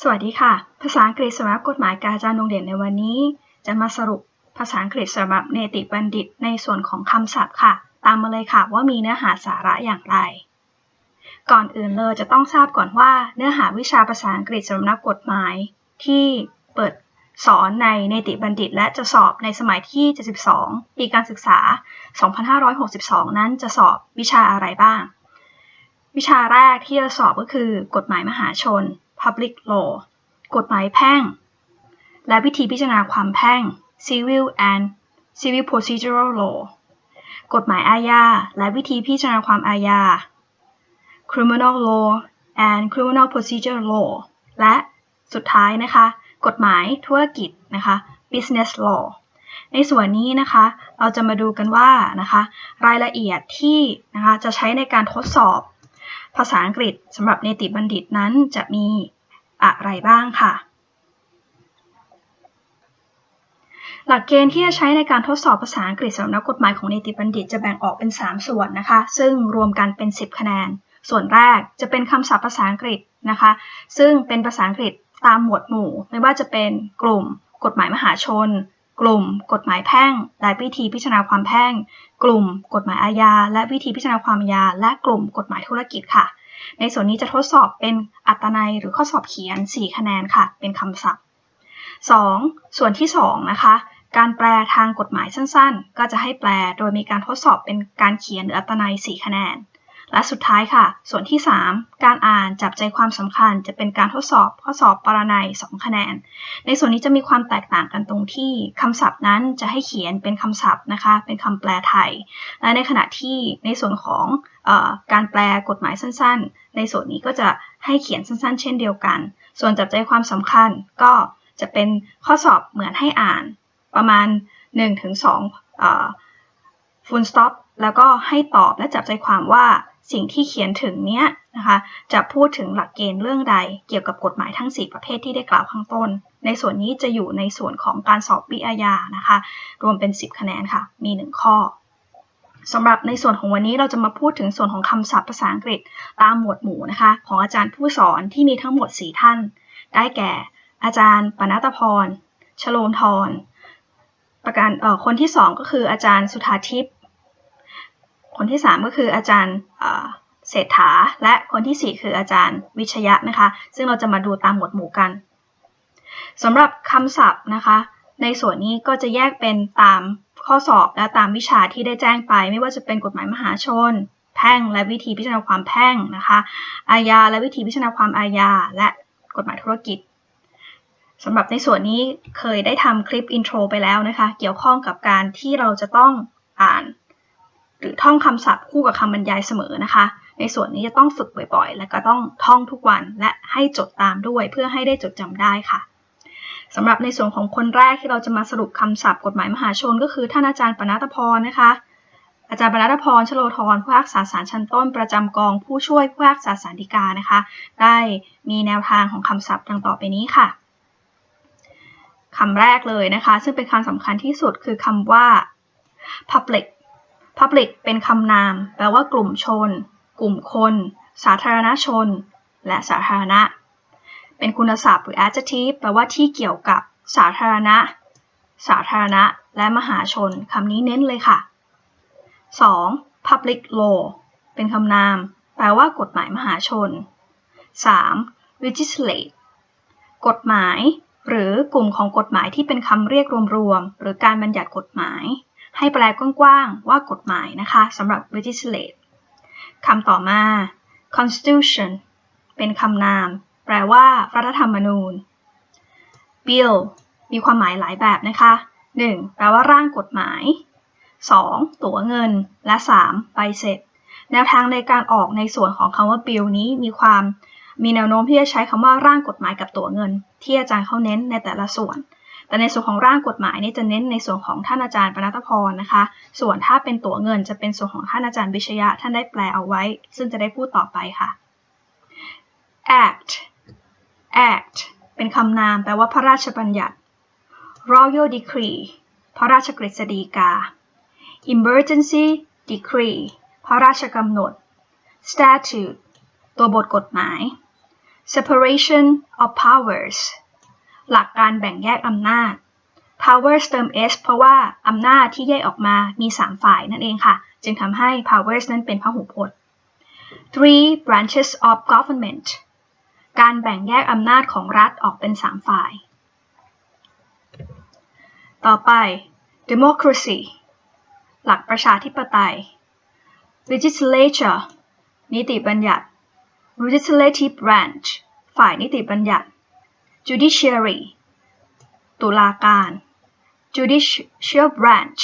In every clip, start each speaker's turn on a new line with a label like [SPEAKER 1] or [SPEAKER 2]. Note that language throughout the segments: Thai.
[SPEAKER 1] สวัสดีค่ะ ภาษาอังกฤษสำหรับกฎหมายการจารโรงเรียนในวันนี้ จะมาสรุปภาษาอังกฤษสำหรับเนติบัณฑิตในส่วนของคำศัพท์ค่ะ ตามมาเลยค่ะว่ามีเนื้อหาสาระอย่างไร ก่อนอื่นเลยจะต้องทราบก่อนว่า เนื้อหาวิชาภาษาอังกฤษสำหรับนักกฎหมาย ที่เปิดสอนในเนติบัณฑิต และจะสอบในสมัยที่ 72 ปีการศึกษา 2562 นั้นจะสอบวิชาอะไรบ้าง วิชาแรกที่จะสอบก็คือกฎหมายมหาชน Public Law กฎหมายแพ่ง และวิธีพิจารณาความแพ่ง Civil and Civil Procedural Law กฎหมายอาญา และวิธีพิจารณาความอาญา Criminal Law and Criminal Procedure Law และสุดท้ายนะคะ กฎหมายธุรกิจนะคะ Business Law ในส่วนนี้นะคะ เราจะมาดูกันว่านะคะ รายละเอียดที่นะคะจะใช้ในการทดสอบ ภาษาอังกฤษสำหรับเนติบัณฑิตนั้นจะมี อะไรบ้างค่ะ หลักเกณฑ์ที่จะใช้ในการทดสอบภาษาอังกฤษสำหรับนักกฎหมายของเนติบัณฑิตจะแบ่งออกเป็น 3 ส่วนนะคะ ซึ่งรวมกันเป็น 10 คะแนน ส่วนแรกจะเป็นคำศัพท์ภาษาอังกฤษนะคะ ซึ่งเป็นภาษาอังกฤษตามหมวดหมู่ ไม่ว่าจะเป็นกลุ่ม กฎหมายมหาชน กลุ่ม กฎหมายแพ่งและวิธีพิจารณาความแพ่ง กลุ่ม กฎหมายอาญา และวิธีพิจารณาความอาญา และกลุ่ม กฎหมายธุรกิจค่ะ ในส่วนนี้จะทดสอบเป็นอัตนัยหรือข้อสอบเขียน 4 คะแนนค่ะ เป็นคำศัพท์ 2. ส่วนที่ 2 นะคะ การแปลทางกฎหมายสั้นๆ ก็จะให้แปลโดยมีการทดสอบเป็นการเขียนหรืออัตนัย 4 คะแนน และสุดท้ายค่ะ ส่วนที่ 3 การอ่านจับใจความสำคัญ จะเป็นการทดสอบข้อสอบปรนัย2คะแนน ในส่วนนี้จะมีความแตกต่างกันตรงที่คำศัพท์นั้นจะให้เขียนเป็นคำศัพท์นะคะ เป็นคำแปลไทย และในขณะที่ในส่วนของออการแปลกฎหมายสั้น ๆ ในส่วนนี้ก็จะให้เขียนสั้น ๆ เช่นเดียวกัน ส่วนจับใจความสำคัญก็จะเป็นข้อสอบเหมือนให้อ่านประมาณ 1-2เอ่อ full stop แล้วก็ให้ตอบและจับใจความว่า สิ่งที่เขียนถึงเนี้ยนะคะจะพูดถึงหลักเกณฑ์เรื่องใดเกี่ยวกับกฎหมายทั้ง 4 ประเภทที่ได้กล่าวข้างต้น ในส่วนนี้จะอยู่ในส่วนของการสอบวิอาญานะคะ รวมเป็น 10 คะแนนค่ะ มี 1 ข้อสำหรับในส่วนของวันนี้เราจะมาพูดถึงส่วนของคำศัพท์ภาษาอังกฤษตามหมวดหมู่นะคะ ของอาจารย์ผู้สอนที่มีทั้งหมด 4 ท่าน ได้แก่ อาจารย์ ปนัตพร ชโลมทรประการออคนที่ 2 ก็คืออาจารย์สุธาทิพย์ คนที่ 3 ก็คืออาจารย์เศรษฐา และคนที่ 4 คืออาจารย์วิชยะนะคะ ซึ่งเราจะมาดูตามหมวดหมู่กันสำหรับคำศัพท์นะคะ ในส่วนนี้ก็จะแยกเป็นตามข้อสอบและตามวิชาที่ได้แจ้งไป ไม่ว่าจะเป็นกฎหมายมหาชน แพ่งและวิธีพิจารณาความแพ่งนะคะ อาญาและวิธีพิจารณาความอาญา และกฎหมายธุรกิจสำหรับในส่วนนี้เคยได้ทำคลิปอินโทรไปแล้วนะคะ เกี่ยวข้องกับการที่เราจะต้องอ่าน หรือท่องคำศัพท์คู่กับคำบรรยายเสมอนะคะ ในส่วนนี้จะต้องฝึกบ่อยๆ และก็ต้องท่องทุกวันและให้จดตามด้วยเพื่อให้ได้จดจำได้ค่ะสำหรับในส่วนของคนแรกที่เราจะมาสรุปคำศัพท์กฎหมายมหาชน ก็คือท่านอาจารย์ปนัตพรนะคะ อาจารย์ปนัตพรชโลธรผู้รักษาสารชั้นต้น ประจำกองผู้ช่วยผู้รักษาสารดีกานะคะ ได้มีแนวทางของคำศัพท์ดังต่อไปนี้ค่ะคำแรกเลยนะคะ ซึ่งเป็นคำสำคัญที่สุดคือคำว่า public public เป็นคำนาม แปลว่ากลุ่มชน กลุ่มคน สาธารณชน และสาธารณะ เป็นคุณศัพท์หรือ adjective แปลว่าที่เกี่ยวกับสาธารณะ สาธารณะ และมหาชน คำนี้เน้นเลยค่ะ 2. public law เป็นคำนาม แปลว่ากฎหมายมหาชน 3. legislate กฎหมาย หรือกลุ่มของกฎหมายที่เป็นคำเรียกรวมๆ หรือการบัญญัติกฎหมาย ให้แปลกว้างๆว่ากฎหมายนะคะสำหรับ legislate คำต่อมา constitution เป็นคำนาม แปลว่ารัฐธรรมนูญ bill มีความหมายหลายแบบนะคะ 1. แปลว่าร่างกฎหมาย 2. ตั๋วเงิน และ 3. ใบเสร็จ แนวทางในการออกในส่วนของคำว่า bill นี้มีความมีแนวโน้มที่จะใช้คำว่าร่างกฎหมายกับตั๋วเงิน ที่อาจารย์เขาเน้นในแต่ละส่วน แต่ในส่วนของร่างกฎหมายนี่จะเน้นในส่วนของท่านอาจารย์ปนัตพรนะคะ ส่วนถ้าเป็นตั๋วเงินจะเป็นส่วนของท่านอาจารย์วิชยะ ท่านได้แปลเอาไว้ ซึ่งจะได้พูดต่อไปค่ะ act act เป็นคำนามแปลว่าพระราชบัญญัติ royal decree พระราชกฤษฎีกา emergency decree พระราชกำหนด statute ตัวบทกฎหมาย separation of powers หลักการแบ่งแยกอำนาจ powers เติม s เพราะว่าอำนาจที่แยกออกมามี 3 ฝ่ายนั่นเองค่ะ จึงทำให้ powers นั้นเป็นพหูพจน์ three branches of government การแบ่งแยกอำนาจของรัฐออกเป็น 3 ฝ่าย ต่อไป democracy หลักประชาธิปไตย legislature นิติบัญญัติ legislative branch ฝ่ายนิติบัญญัติ judiciary ตุลาการ judicial branch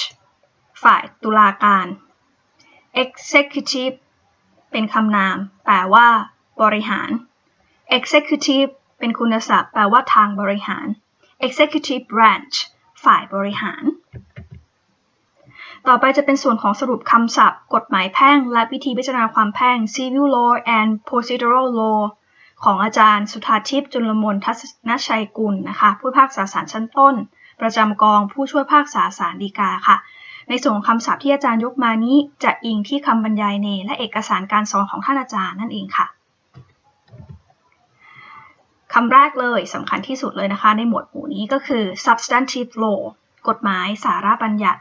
[SPEAKER 1] ฝ่ายตุลาการ executive เป็นคำนาม แปลว่า บริหาร executive เป็นคุณศัพท์ แปลว่าทางบริหาร executive branch ฝ่ายบริหาร ต่อไปจะเป็นส่วนของสรุปคำศัพท์ กฎหมายแพ่ง และวิธีพิจารณาความแพ่ง civil law and procedural law ของอาจารย์สุธาทิพย์จุลมนทัศนชัยกุลนะคะผู้พากษาศาลชั้นต้น ประจำกองผู้ช่วยพากษาศาลฎีกาค่ะ ในส่วนของคำศัพท์ที่อาจารย์ยกมานี้ จะอิงที่คำบรรยายใน และเอกสารการสอนของท่านอาจารย์นั่นเองค่ะคำแรกเลยสำคัญที่สุดเลยนะคะ ในหมวดหมู่นี้ก็คือ substantive law กฎหมายสาระบัญญัติ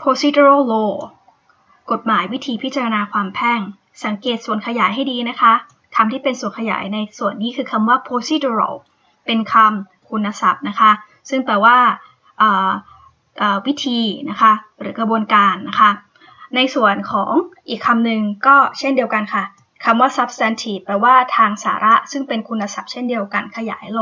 [SPEAKER 1] procedural law กฎหมายวิธีพิจารณาความแพ่ง สังเกตส่วนขยายให้ดีนะคะ คำที่เป็นส่วนขยายในส่วนนี้คือคำว่า procedural เป็นคำคุณศัพท์นะคะ ซึ่งแปลว่าวิธีนะคะหรือกระบวนการนะคะ ในส่วนของอีกคำหนึ่งก็เช่นเดียวกันค่ะคำว่า substantive แปลว่าทางสาระ ซึ่งเป็นคุณศัพท์เช่นเดียวกันขยายโล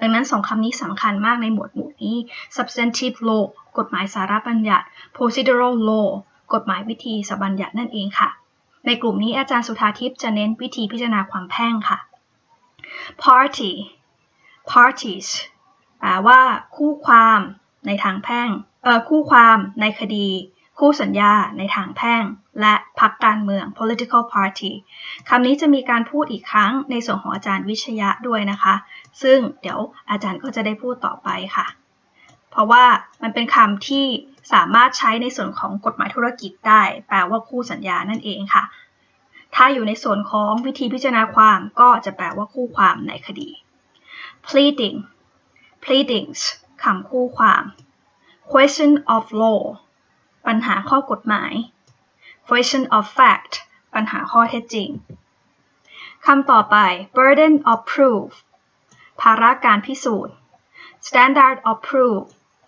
[SPEAKER 1] ดังนั้นสองคำนี้สำคัญมากในหมวดหมู่นี้ substantive law กฎหมายสาระบัญญัติ procedural law กฎหมายวิธีสบัญญัตินั่นเองค่ะ ในกลุ่มนี้อาจารย์สุธาทิพย์จะเน้นวิธีพิจารณาความแพ่งค่ะ party parties แปลว่าคู่ความในทางแพ่งเอ่อคู่ความในคดี คู่สัญญาในทางแพ่ง และพรรคการเมือง political party คำนี้จะมีการพูดอีกครั้งในส่วนของอาจารย์วิชยะด้วยนะคะ ซึ่งเดี๋ยวอาจารย์ก็จะได้พูดต่อไปค่ะ เพราะว่ามันเป็นคำที่สามารถใช้ในส่วนของกฎหมายธุรกิจได้ แปลว่าคู่สัญญานั่นเองค่ะ ถ้าอยู่ในส่วนของวิธีพิจารณาความก็จะแปลว่าคู่ความในคดี pleading pleadings คำคู่ความ question of law ปัญหาข้อกฎหมาย question of fact ปัญหาข้อเท็จจริง คำต่อไป burden of proof ภาระการพิสูจน์ standard of proof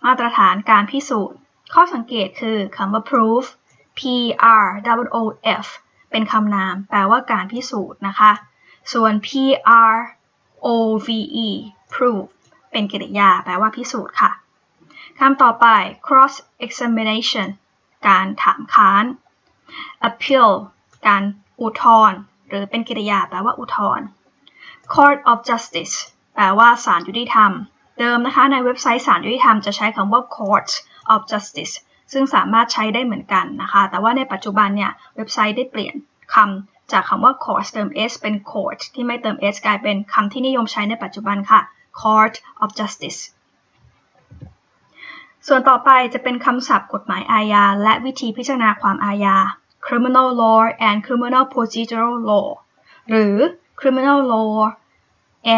[SPEAKER 1] มาตรฐานการพิสูจน์ ข้อสังเกตคือคำว่า proof p r o o f เป็นคำนาม แปลว่าการพิสูจน์นะคะ ส่วน p r o v e proof เป็นกริยา แปลว่าพิสูจน์ค่ะคำต่อไป cross examination การถามค้าน appeal การอุทธรณ์หรือเป็นกริยา แปลว่าอุทธรณ์ court of justice แปลว่าศาลยุติธรรม เดิมนะคะในเว็บไซต์ศาลยุติธรรมจะใช้คำว่า court of justice ซึ่งสามารถใช้ได้เหมือนกันนะคะ แต่ว่าในปัจจุบันเนี่ยเว็บไซต์ได้เปลี่ยนคำจากคำว่า court เติม s เป็น court ที่ไม่เติม s กลายเป็นคำที่นิยมใช้ในปัจจุบันค่ะ court of justice ส่วนต่อไปจะเป็นคำศัพท์กฎหมายอาญา และวิธีพิจารณาความอาญา criminal law and criminal procedural law หรือ criminal law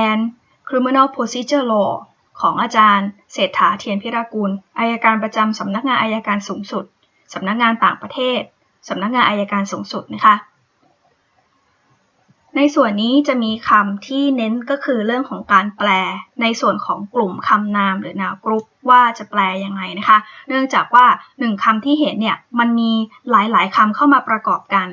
[SPEAKER 1] and criminal procedure law ของอาจารย์ เศรษฐาเทียนพิรากุลอายการประจำสำนักงานอายการสูงสุดสำนักงานต่างประเทศสำนักงานอายการสูงสุดนะคะ ในส่วนนี้จะมีคำที่เน้นก็คือเรื่องของการแปล ในส่วนของกลุ่มคำนามหรือนาวกรุ๊ปว่าจะแปลยังไงนะคะ เนื่องจากว่าหนึ่งคำที่เห็นเนี่ยมันมีหลายๆคำเข้ามาประกอบกัน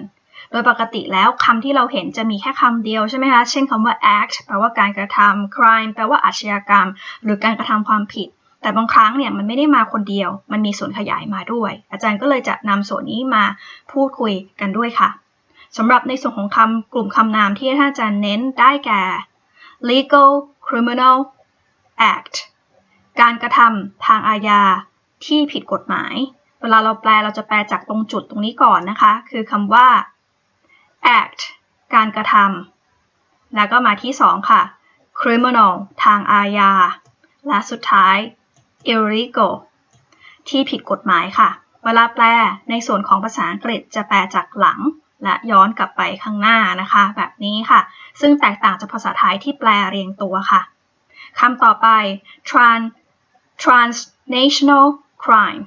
[SPEAKER 1] ดยปกติแล้วคำที่เราเห็นจะมีแค่คำเดียวใช่ไหมคะ เช่นคำว่า act แปลว่าการกระทำ crime แปลว่าอาชญากรรม หรือการกระทำความผิด แต่บางครั้งเนี่ยมันไม่ได้มาคนเดียว มันมีส่วนขยายมาด้วย อาจารย์ก็เลยจะนำส่วนนี้มาพูดคุยกันด้วยค่ะสำหรับในส่วนของคำกลุ่มคำนามที่ท่านอาจารย์เน้นได้แก่ legal criminal act การกระทำทางอาญาที่ผิดกฎหมาย เวลาเราแปลเราจะแปลจากตรงจุดตรงนี้ก่อนนะคะ คือคำว่า act การกระทำแล้วก็มาที่ 2 ค่ะ criminal ทางอาญา และสุดท้าย illegal ที่ผิดกฎหมายค่ะ เวลาแปลในส่วนของภาษาอังกฤษจะแปลจากหลัง และย้อนกลับไปข้างหน้านะคะ แบบนี้ค่ะ ซึ่งแตกต่างจากภาษาไทยที่แปลเรียงตัวค่ะคำต่อไป trans transnational crime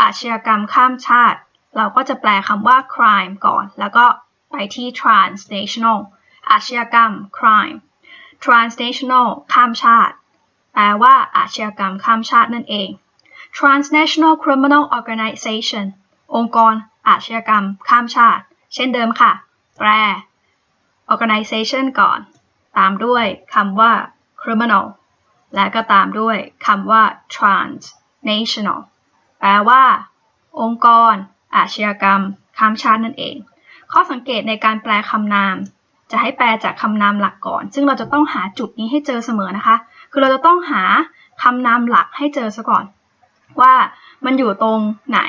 [SPEAKER 1] อาชญากรรมข้ามชาติ เราก็จะแปลคำว่า crime ก่อน แล้วก็ ไปที่ transnational อาชญากรรม crime transnational ข้ามชาติ แปลว่าอาชญากรรมข้ามชาตินั่นเอง transnational criminal organization องค์กร อาชญากรรม ข้ามชาติ เช่นเดิมค่ะ แปล organization ก่อน ตามด้วยคำว่า criminal และก็ตามด้วยคำว่า transnational แปลว่า องค์กร อาชญากรรม ข้ามชาตินั่นเอง ข้อสังเกตในการแปลคำนาม จะให้แปลจากคำนามหลักก่อน ซึ่งเราจะต้องหาจุดนี้ให้เจอเสมอนะคะ คือเราจะต้องหาคำนามหลักให้เจอซะก่อน ว่ามันอยู่ตรงไหน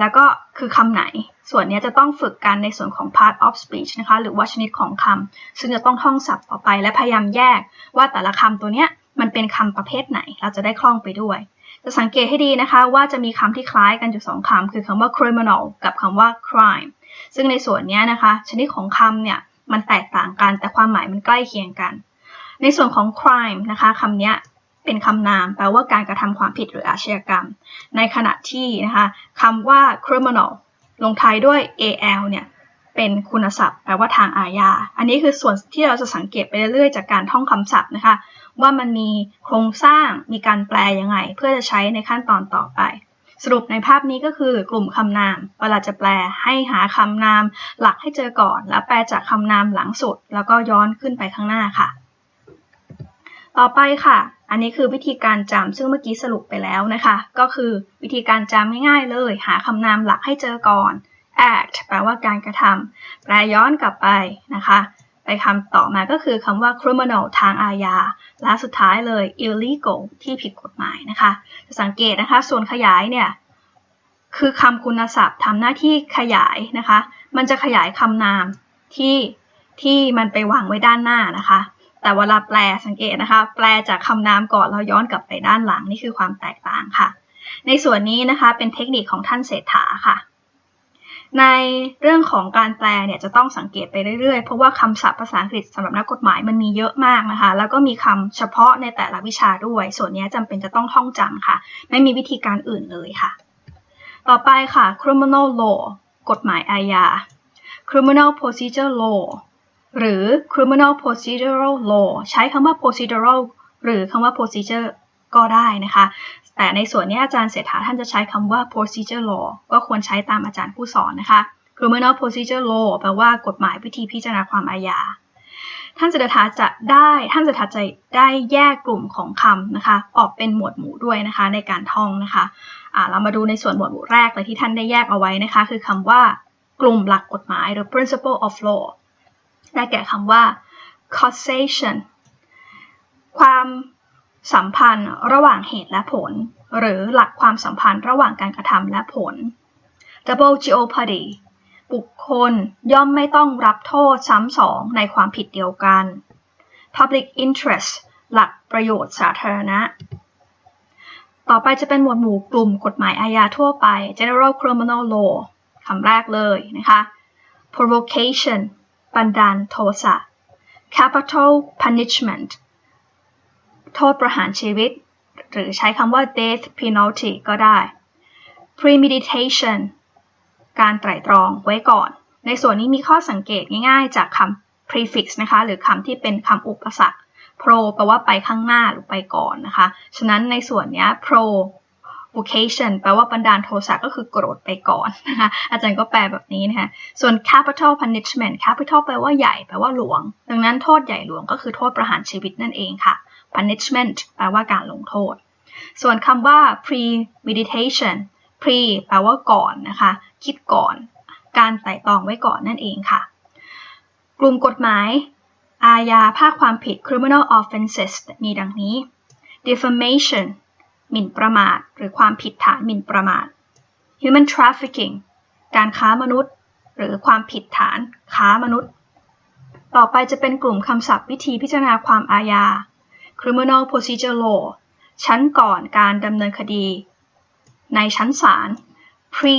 [SPEAKER 1] แล้วก็คือคำไหน ส่วนนี้จะต้องฝึกกันในส่วนของ part of speech นะคะ หรือว่าชนิดของคำ ซึ่งจะต้องท่องศัพท์ต่อไปและพยายามแยก ว่าแต่ละคำตัวเนี้ยมันเป็นคำประเภทไหน เราจะได้คล่องไปด้วย จะสังเกตให้ดีนะคะว่าจะมีคำที่คล้ายกันอยู่สองคำ คือคำว่า criminal กับคำว่า crime ซึ่งในส่วนนี้นะคะ ชนิดของคำเนี่ยมันแตกต่างกัน แต่ความหมายมันใกล้เคียงกัน ในส่วนของ crime นะคะคำนี้เป็นคำนามแปลว่าการกระทำความผิดหรืออาชญากรรม ในขณะที่นะคะคำว่า criminal ลงท้ายด้วย al เนี่ยเป็นคุณศัพท์แปลว่าทางอาญา อันนี้คือส่วนที่เราจะสังเกตไปเรื่อยๆ จากการท่องคำศัพท์นะคะ ว่ามันมีโครงสร้างมีการแปลยังไง เพื่อจะใช้ในขั้นตอนต่อไป สรุปในภาพนี้ก็คือกลุ่มคำนามเวลาจะแปลให้หาคำนามหลักให้เจอก่อน แล้วแปลจากคำนามหลังสุด แล้วก็ย้อนขึ้นไปข้างหน้าค่ะ ต่อไปค่ะ อันนี้คือวิธีการจำซึ่งเมื่อกี้สรุปไปแล้วนะคะ ก็คือวิธีการจำง่ายๆเลย หาคำนามหลักให้เจอก่อน act แปลว่าการกระทำแปลย้อนกลับไปนะคะ ไปคำต่อมาก็คือคำว่า criminal ทางอาญา และสุดท้ายเลย illegal ที่ผิดกฎหมายนะคะ จะสังเกตนะคะ ส่วนขยายเนี่ย คือคำคุณศัพท์ทำหน้าที่ขยายนะคะ มันจะขยายคำนามที่ที่มันไปวางไว้ด้านหน้านะคะ แต่เวลาแปลสังเกตนะคะ แปลจากคำนามก่อนแล้วย้อนกลับไปด้านหลังนี่คือความแตกต่างค่ะ ในส่วนนี้นะคะเป็นเทคนิคของท่านเศรษฐาค่ะ ในเรื่องของการแปลเนี่ยจะต้องสังเกตไปเรื่อยๆ เพราะว่าคำศัพท์ภาษาอังกฤษสำหรับนักกฎหมายมันมีเยอะมากนะคะ แล้วก็มีคำเฉพาะในแต่ละวิชาด้วย ส่วนนี้จำเป็นจะต้องท่องจำค่ะ ไม่มีวิธีการอื่นเลยค่ะ ต่อไปค่ะ criminal law กฎหมายอาญา criminal procedure law หรือ criminal procedural law ใช้คำว่า procedural หรือคำว่า procedure ก็ได้นะคะ แต่ในส่วนนี้อาจารย์เศรษฐาท่านจะใช้คำว่า procedure law ก็ควรใช้ตามอาจารย์ผู้สอนนะคะ criminal procedure law แปลว่ากฎหมายวิธีพิจารณาความอาญา ท่านเศรษฐาจะได้ท่านเศรษฐาจะได้แยกกลุ่มของคำนะคะ ออกเป็นหมวดหมู่ด้วยนะคะในการท่องนะคะะเรามาดูในส่วนหมวดหมู่แรกเลยที่ท่านได้แยกเอาไว้นะคะ คือคำว่ากลุ่มหลักกฎหมายหรือ principle of law ได้แก่คำว่า causation ความ สัมพันธ์ระหว่างเหตุและผล หรือหลักความสัมพันธ์ระหว่างการกระทำและผล double jeopardy บุคคลย่อมไม่ต้องรับโทษซ้ำสองในความผิดเดียวกัน public interest หลักประโยชน์สาธารณะ ต่อไปจะเป็นหมวดหมู่กลุ่มกฎหมายอาญาทั่วไป general criminal law คำแรกเลยนะคะ provocation บันดาลโทสะ capital punishment โทษประหารชีวิต หรือใช้คำว่า death penalty ก็ได้ premeditation การไตร่ตรองไว้ก่อน ในส่วนนี้มีข้อสังเกตง่ายๆ จากคำ prefix นะคะ หรือคำที่เป็นคำอุปสรรค pro แปลว่าไปข้างหน้าหรือไปก่อนนะคะ ฉะนั้นในส่วนนี้ pro vocation แปลว่าบันดาลโทสะก็คือโกรธไปก่อนนะคะ อาจารย์ก็แปลแบบนี้นะคะ ส่วน capital punishment capital แปลว่าใหญ่ แปลว่าหลวง ดังนั้นโทษใหญ่หลวงก็คือโทษประหารชีวิตนั่นเองค่ะ punishment แปลว่าการลงโทษ ส่วนคำว่า premeditation pre แปลว่าก่อนนะคะ คิดก่อน การไต่ตองไว้ก่อนนั่นเองค่ะ กลุ่มกฎหมาย อาญาภาคความผิด criminal offenses มีดังนี้ defamation หมิ่นประมาท หรือความผิดฐานหมิ่นประมาท human trafficking การค้ามนุษย์ หรือความผิดฐานค้ามนุษย์ ต่อไปจะเป็นกลุ่มคำศัพท์วิธีพิจารณาความอาญา criminal procedure law ชั้นก่อนการดำเนินคดี ในชั้นศาล pre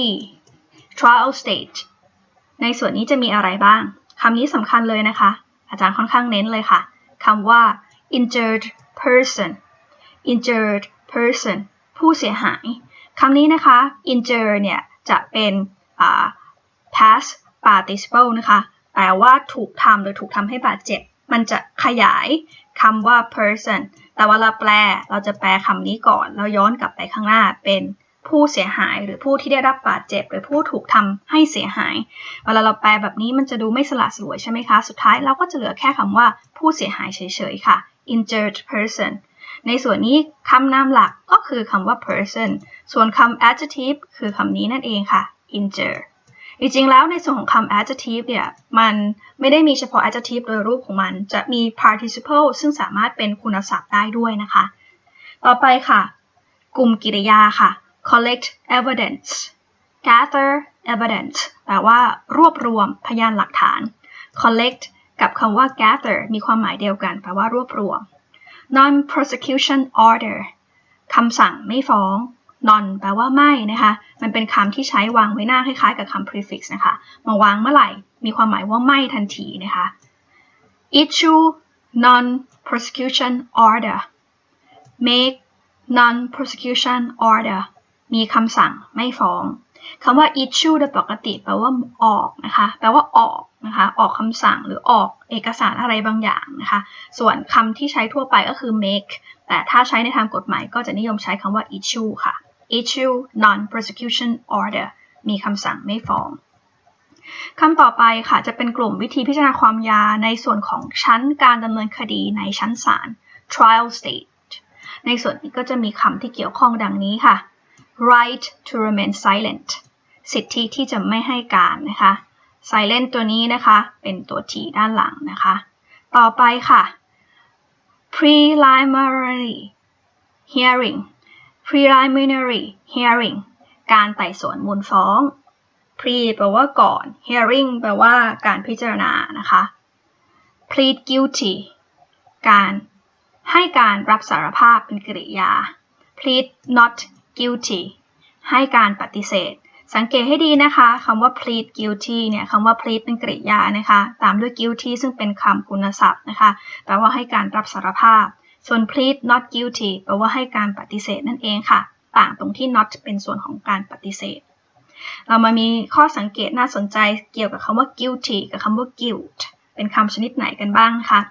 [SPEAKER 1] trial stage ในส่วนนี้จะมีอะไรบ้างคำนี้สำคัญเลยนะคะ อาจารย์ค่อนข้างเน้นเลยค่ะคำว่า injured person injured person ผู้เสียหายคำนี้นะคะ injure เนี่ยจะเป็น past participle นะคะแปลว่าถูกทำหรือถูกทำให้บาดเจ็บ มันจะขยายคำว่า person แต่วลาเราแปล เราจะแปลคำนี้ก่อน แล้วย้อนกลับไปข้างหน้าเป็นผู้เสียหายหรือผู้ที่ได้รับบาดเจ็บ หรือผู้ถูกทำให้เสียหาย เวลาเราแปลแบบนี้มันจะดูไม่สละสลวยใช่ไหมคะ สุดท้ายเราก็จะเหลือแค่คำว่าผู้เสียหายเฉยๆค่ะ injured person ในส่วนนี้คำนามหลักก็คือคำว่า person ส่วนคำ adjective คือคำนี้นั่นเองค่ะ injure จริงๆ แล้วในส่วนของคำ adjective เนี่ย มันไม่ได้มีเฉพาะ adjective โดยรูปของมัน จะมี participle ซึ่งสามารถเป็นคุณศัพท์ได้ด้วยนะคะ ต่อไปค่ะ กลุ่มกริยาค่ะ collect evidence gather evidence แปลว่ารวบรวมพยานหลักฐาน collect กับคำว่า gather มีความหมายเดียวกัน แปลว่ารวบรวม non prosecution order คำสั่งไม่ฟ้อง non แปลว่าไม่นะคะ มันเป็นคำที่ใช้วางไว้หน้าคล้ายๆกับคำ prefix นะคะ มาวางเมื่อไหร่ มีความหมายว่าไม่ทันทีนะคะ issue non prosecution order make non prosecution order มีคำสั่งไม่ฟ้องคำว่า issue โดยปกติแปลว่าออกนะคะ แปลว่าออกนะคะ ออกคำสั่งหรือออกเอกสารอะไรบางอย่างนะคะ ส่วนคำที่ใช้ทั่วไปก็คือ make แต่ถ้าใช้ในทางกฎหมายก็จะนิยมใช้คำว่า issue ค่ะ issue non prosecution order มีคำสั่งไม่ฟ้องคำต่อไปค่ะจะเป็นกลุ่มวิธีพิจารณาความยาในส่วนของชั้นการดำเนินคดีในชั้นศาล trial stage ในส่วนนี้ก็จะมีคำที่เกี่ยวข้องดังนี้ค่ะ right to remain silent สิทธิที่จะไม่ให้การนะคะ silent ตัวนี้นะคะเป็นตัว t ด้านหลังนะคะ ต่อไปค่ะ preliminary hearing preliminary hearing การไต่สวนมูลฟ้อง pre แปลว่าก่อน hearing แปลว่าการพิจารณานะคะ plead guilty การให้การรับสารภาพเป็นกริยา plead not guilty ให้การปฏิเสธ สังเกตให้ดีนะคะคำว่า plead guilty เนี่ยคำว่า plead เป็นกริยานะคะ ตามด้วย guilty ซึ่งเป็นคำคุณศัพท์นะคะ แปลว่าให้การรับสารภาพ ส่วน plead not guilty แปลว่าให้การปฏิเสธนั่นเองค่ะ ต่างตรงที่ not เป็นส่วนของการปฏิเสธ เรามามีข้อสังเกตน่าสนใจเกี่ยวกับคำว่า guilty กับคำว่า guilt เป็นคำชนิดไหนกันบ้างคะ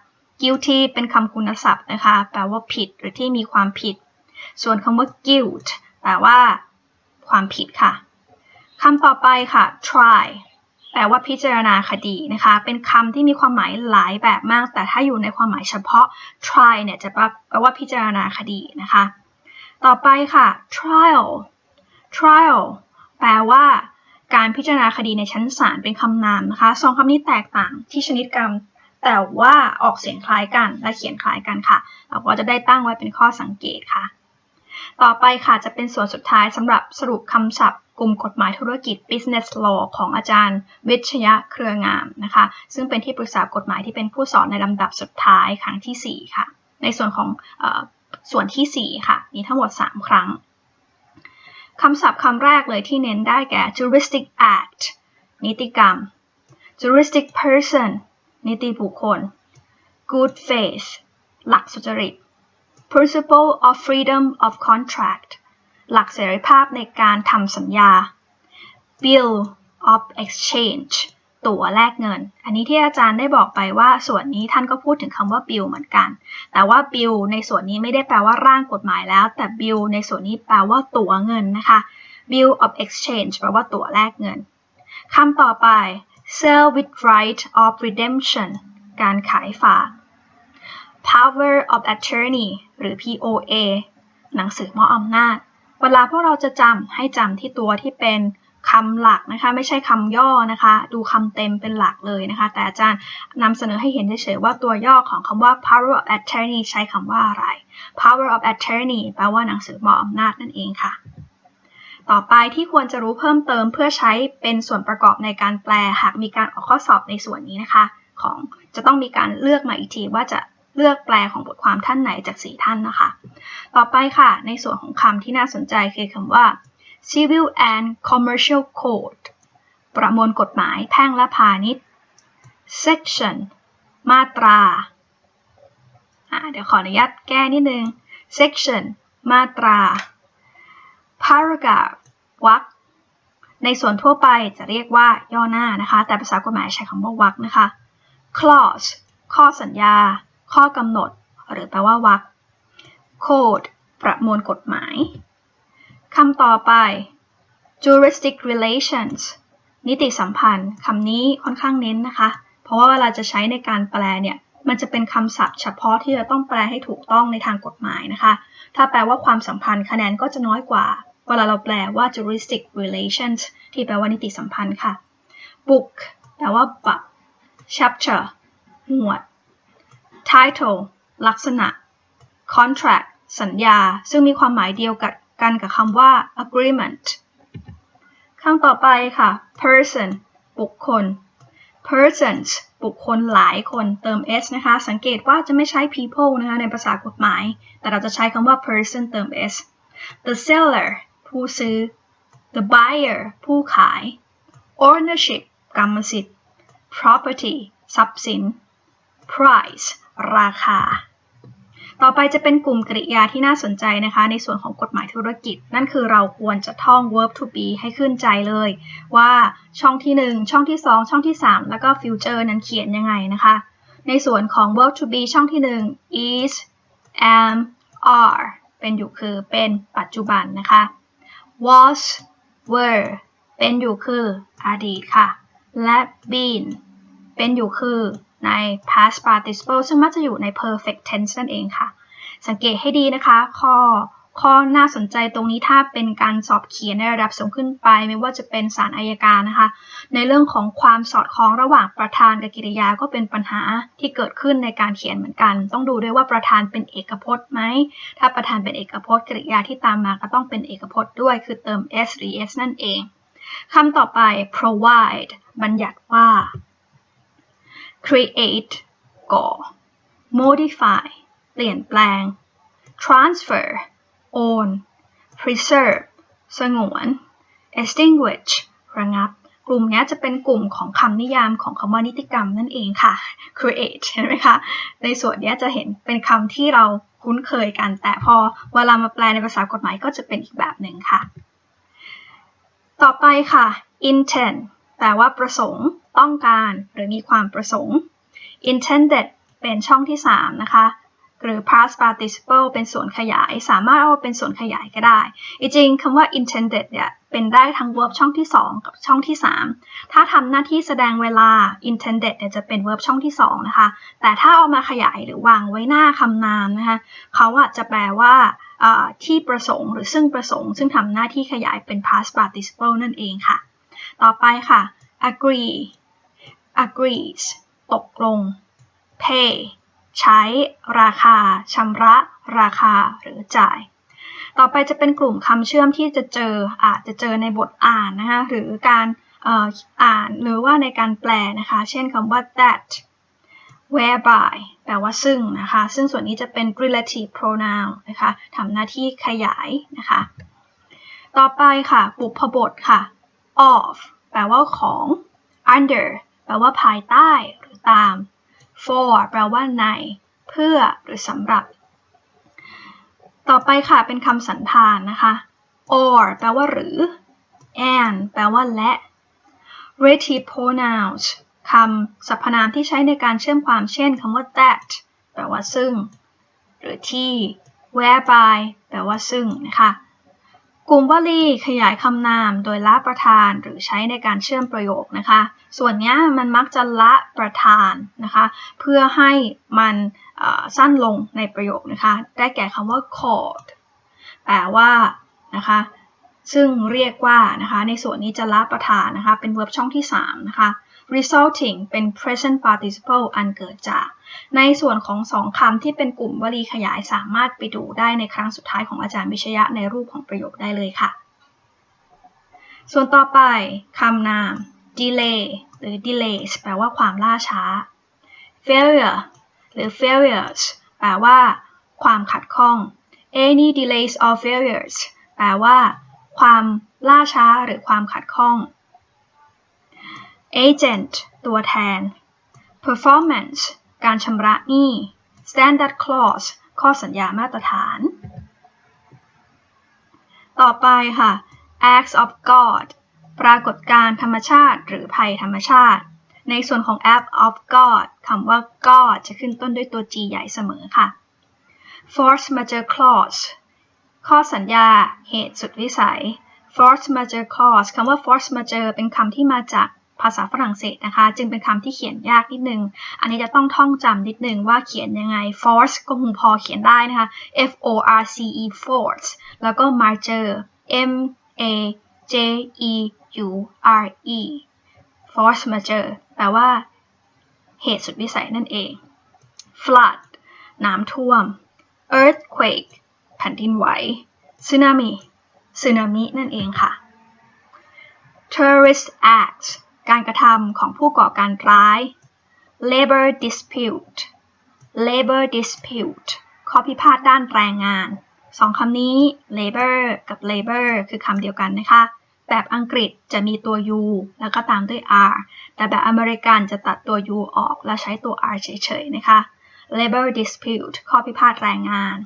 [SPEAKER 1] guilty เป็นคำคุณศัพท์นะคะ แปลว่าผิดหรือที่มีความผิด ส่วนคำว่า guilt แปลว่า ความผิดค่ะคำต่อไปค่ะ try แปลว่าพิจารณาคดีนะคะ เป็นคำที่มีความหมายหลายแบบมาก แต่ถ้าอยู่ในความหมายเฉพาะ try เนี่ยจะแปลว่าพิจารณาคดีนะคะ ต่อไปค่ะ trial trial แปลว่าการพิจารณาคดีในชั้นศาลเป็นคำนามนะคะสองคำนี้แตกต่างที่ชนิดกรรม แต่ว่าออกเสียงคล้ายกันและเขียนคล้ายกันค่ะ เราก็จะได้ตั้งไว้เป็นข้อสังเกตค่ะ ต่อไปค่ะจะเป็นส่วนสุดท้ายสำหรับสรุปคำศัพท์กลุ่มกฎหมายธุรกิจ business law ของอาจารย์วิชยะเครืองามนะคะ ซึ่งเป็นที่ปรึกษากฎหมายที่เป็นผู้สอนในลำดับสุดท้ายครั้งที่ 4 ค่ะ ในส่วนของอส่วนที่ 4 ค่ะ มีทั้งหมด 3 ครั้งคำศัพท์คำแรกเลยที่เน้นได้แก่ juristic act นิติกรรม juristic person นิติบุคคล good faith หลักสุจริต principle of freedom of contract หลักเสรีภาพในการทำสัญญา bill of exchange ตั๋วแลกเงิน อันนี้ที่อาจารย์ได้บอกไปว่าส่วนนี้ท่านก็พูดถึงคำว่า bill เหมือนกัน แต่ว่า bill ในส่วนนี้ไม่ได้แปลว่าร่างกฎหมายแล้ว แต่ bill ในส่วนนี้แปลว่าตั๋วเงินนะคะ bill of exchange แปลว่าตั๋วแลกเงินคำต่อไป sell with right of redemption การขายฝาก power of attorney หรือ POA หนังสือมอบอำนาจ เวลาพวกเราจะจำให้จำที่ตัวที่เป็นคำหลักนะคะ ไม่ใช่คำย่อนะคะ ดูคำเต็มเป็นหลักเลยนะคะ แต่อาจารย์นำเสนอให้เห็นเฉยๆว่าตัวย่อของคำว่า power of attorney ใช้คำว่าอะไร power of attorney แปลว่าหนังสือมอบอำนาจนั่นเองค่ะ ต่อไปที่ควรจะรู้เพิ่มเติมเพื่อใช้เป็นส่วนประกอบในการแปลหากมีการออกข้อสอบในส่วนนี้นะคะ ของจะต้องมีการเลือกมาอีกทีว่าจะ เลือกแปลของบทความท่านไหนจาก 4 ท่านนะคะ ต่อไปค่ะ ในส่วนของคำที่น่าสนใจคือคำว่า civil and commercial code ประมวลกฎหมายแพ่งและพาณิชย์ section มาตรา เดี๋ยวขออนุญาตแก้นิดนึง section มาตรา paragraph วรรคในส่วนทั่วไปจะเรียกว่าย่อหน้านะคะ แต่ภาษากฎหมายใช้คำว่าวรรคนะคะ clause ข้อสัญญา ข้อกำหนด หรือแปลว่าวรรค code ประมวลกฎหมายคำต่อไป juristic relations นิติสัมพันธ์คำนี้ค่อนข้างเน้นนะคะ เพราะว่าเวลาจะใช้ในการแปลเนี่ยมันจะเป็นคำศัพท์เฉพาะที่จะต้องแปลให้ถูกต้องในทางกฎหมายนะคะ ถ้าแปลว่าความสัมพันธ์คะแนนก็จะน้อยกว่า เวลาเราแปลว่า juristic relations ที่แปลว่านิติสัมพันธ์ค่ะ book แปลว่าบัต chapter หมวด title ลักษณะ contract สัญญา ซึ่งมีความหมายเดียวกันกับคำว่า agreement คำต่อไปค่ะ person บุคคล persons บุคคลหลายคนเติม s นะคะ สังเกตว่าจะไม่ใช้ people นะคะในภาษากฎหมาย แต่เราจะใช้คำว่า person เติม s the seller ผู้ซื้อ the buyer ผู้ขาย ownership กรรมสิทธิ์ property ทรัพย์สิน price ราคา ต่อไปจะเป็นกลุ่มกริยาที่น่าสนใจนะคะ ในส่วนของกฎหมายธุรกิจ นั่นคือเราควรจะท่อง verb to be ให้ขึ้นใจเลย ว่าช่องที่ 1 ช่องที่ 2 ช่องที่ 3 แล้วก็ future นั้นเขียนยังไงนะคะ ในส่วนของ verb to be ช่องที่ 1 is am are เป็นอยู่คือเป็นปัจจุบันนะคะ was were เป็นอยู่คืออดีตค่ะ และ been เป็นอยู่คือ ใน past participle ซึ่งมักจะอยู่ใน perfect tense นั่นเองค่ะ สังเกตให้ดีนะคะ ข้อข้อน่าสนใจตรงนี้ถ้าเป็นการสอบเขียนในระดับสูงขึ้นไป ไม่ว่าจะเป็นศาลอายการนะคะ ในเรื่องของความสอดคล้องระหว่างประธานกับกิริยาก็เป็นปัญหาที่เกิดขึ้นในการเขียนเหมือนกัน ต้องดูด้วยว่าประธานเป็นเอกพจน์ไหมถ้าประธานเป็นเอกพจน์กริยาที่ตามมาก็ต้องเป็นเอกพจน์ด้วย คือเติม s หรือ s นั่นเองคำต่อไป provide บัญญัติว่า create ก่อ modify เปลี่ยนแปลง transfer own preserve สงวน extinguish ระงับ กลุ่มนี้จะเป็นกลุ่มของคำนิยามของคำว่านิติกรรมนั่นเองค่ะ create เห็นไหมคะ ในส่วนนี้จะเห็นเป็นคำที่เราคุ้นเคยกัน แต่พอเวลามาแปลในภาษากฎหมายก็จะเป็นอีกแบบหนึ่งค่ะ ต่อไปค่ะ intent แปลว่าประสงค์ ต้องการ หรือมีความประสงค์ intended เป็นช่องที่ 3 นะคะ หรือ past participle เป็นส่วนขยาย สามารถเอาเป็นส่วนขยายก็ได้ จริงคำว่า intended เนี่ย เป็นได้ทั้ง verb ช่องที่ 2 กับช่องที่ 3 ถ้าทำหน้าที่แสดงเวลา intended เนี่ยจะเป็น verb ช่องที่ 2 นะคะ แต่ถ้าเอามาขยายหรือวางไว้หน้าคำนามนะคะเขาอะจะแปลว่าที่ประสงค์ หรือซึ่งประสงค์ ซึ่งทำหน้าที่ขยายเป็น past participle นั่นเองค่ะ ต่อไปค่ะ agree agrees ตกลง pay ใช้ราคาชำระราคาหรือจ่าย ต่อไปจะเป็นกลุ่มคำเชื่อมที่จะเจออาจจะเจอในบทอ่านนะคะหรือการอ่านหรือว่าในการแปลนะคะ เช่นคำว่า that whereby แปลว่าซึ่งนะคะ ซึ่งส่วนนี้จะเป็น relative pronoun นะคะทำหน้าที่ขยายนะคะ ต่อไปค่ะบุพบทค่ะ of แปลว่าของ under แปลว่าภายใต้หรือตาม for แปลว่าใน เพื่อหรือสำหรับ ต่อไปค่ะเป็นคำสันธานนะคะ or แปลว่าหรือ and แปลว่าและ relative pronouns คำสรรพนามที่ใช้ในการเชื่อมความเช่นคำว่า that แปลว่าซึ่ง หรือที่ whereby แปลว่าซึ่งนะคะ กลุ่มวลีขยายคำนามโดยละประธานหรือใช้ในการเชื่อมประโยคนะคะ ส่วนนี้มันมักจะละประธานนะคะ เพื่อให้มันสั้นลงในประโยคนะคะ ได้แก่คำว่า called แปลว่านะคะ ซึ่งเรียกว่านะคะ ในส่วนนี้จะละประธานนะคะ เป็น verb ช่องที่ 3 นะคะ resulting เป็น present participle อันเกิดจาก ในส่วนของสองคำที่เป็นกลุ่มวลีขยายสามารถไปดูได้ในครั้งสุดท้ายของอาจารย์วิชยะในรูปของประโยคได้เลยค่ะ ส่วนต่อไปคำนาม delay หรือ delays แปลว่าความล่าช้า failure หรือ failures แปลว่า ความขัดข้อง any delays or failures แปลว่า ความล่าช้าหรือความขัดข้อง agent ตัวแทน performance การชำระหนี้ standard clause ข้อสัญญามาตรฐาน ต่อไปค่ะ acts of God ปรากฏการธรรมชาติหรือภัยธรรมชาติ ในส่วนของ act of God คำว่า God จะขึ้นต้นด้วยตัว G ใหญ่เสมอค่ะ force majeure clause ข้อสัญญา เหตุสุดวิสัย force majeure clause คำว่า force majeure เป็นคำที่มาจาก ภาษาฝรั่งเศสนะคะ จึงเป็นคำที่เขียนยากนิดนึง อันนี้จะต้องท่องจำนิดนึงว่าเขียนยังไง force ก็คงพอเขียนได้นะคะ F O R C E force แล้วก็ major M A J E U R E force major แปลว่าเหตุสุดวิสัยนั่นเอง flood น้ำท่วม earthquake แผ่นดินไหว tsunami สึนามินั่นเองค่ะ terrorist act การกระทำของผู้ก่อการร้าย labor dispute labor dispute ข้อพิพาทด้านแรงงานสองคำนี้ labor กับ labor คือคำเดียวกันนะคะ แบบอังกฤษจะมีตัว u แล้วก็ตามด้วย r แต่แบบอเมริกันจะตัดตัว u ออกและใช้ตัว r เฉยๆนะคะ labor dispute ข้อพิพาทแรงงาน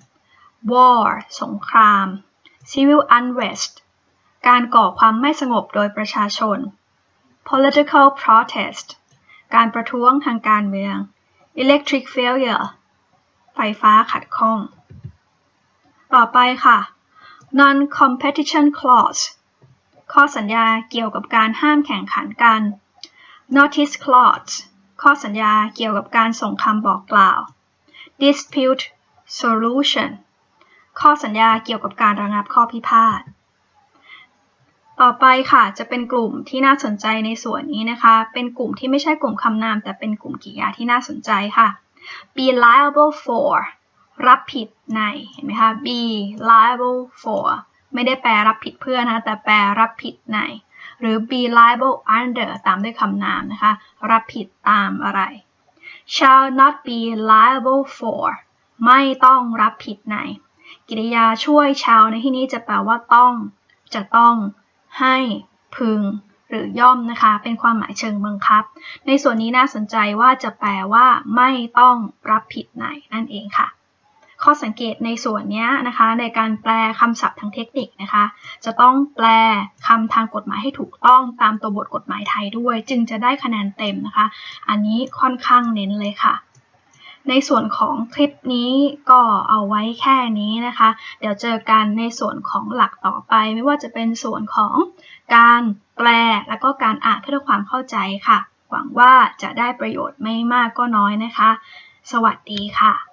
[SPEAKER 1] war สงคราม civil unrest การก่อความไม่สงบโดยประชาชน political protest การประท้วงทางการเมือง electric failure ไฟฟ้าขัดข้อง ต่อไปค่ะ non-competition clause ข้อสัญญาเกี่ยวกับการห้ามแข่งขันกัน notice clause ข้อสัญญาเกี่ยวกับการส่งคำบอกกล่าว dispute solution ข้อสัญญาเกี่ยวกับการระงับข้อพิพาท ต่อไปค่ะจะเป็นกลุ่มที่น่าสนใจในส่วนนี้นะคะ เป็นกลุ่มที่ไม่ใช่กลุ่มคำนาม แต่เป็นกลุ่มกริยาที่น่าสนใจค่ะ be liable for รับผิดในเห็นไหมคะ be liable for ไม่ได้แปลรับผิดเพื่อนะแต่แปลรับผิดใน หรือ be liable under ตามด้วยคำนามนะคะ รับผิดตามอะไร shall not be liable for ไม่ต้องรับผิดใน กริยาช่วย shall ในที่นี้จะแปลว่าต้อง จะต้อง ให้พึง หรือย่อมนะคะ เป็นความหมายเชิงบังคับ ในส่วนนี้น่าสนใจว่าจะแปลว่า ไม่ต้องรับผิดในนั่นเองค่ะ ข้อสังเกตในส่วนนี้นะคะ ในการแปลคำศัพท์ทางเทคนิคนะคะ จะต้องแปลคำทางกฎหมายให้ถูกต้องตามตัวบทกฎหมายไทยด้วย จึงจะได้คะแนนเต็มนะคะ อันนี้ค่อนข้างเน้นเลยค่ะ ในส่วนของคลิปนี้ก็เอาไว้แค่นี้นะคะ เดี๋ยวเจอกันในส่วนของหลักต่อไป ไม่ว่าจะเป็นส่วนของการแปลและก็การอ่านเพื่อความเข้าใจค่ะ หวังว่าจะได้ประโยชน์ไม่มากก็น้อยนะคะ สวัสดีค่ะ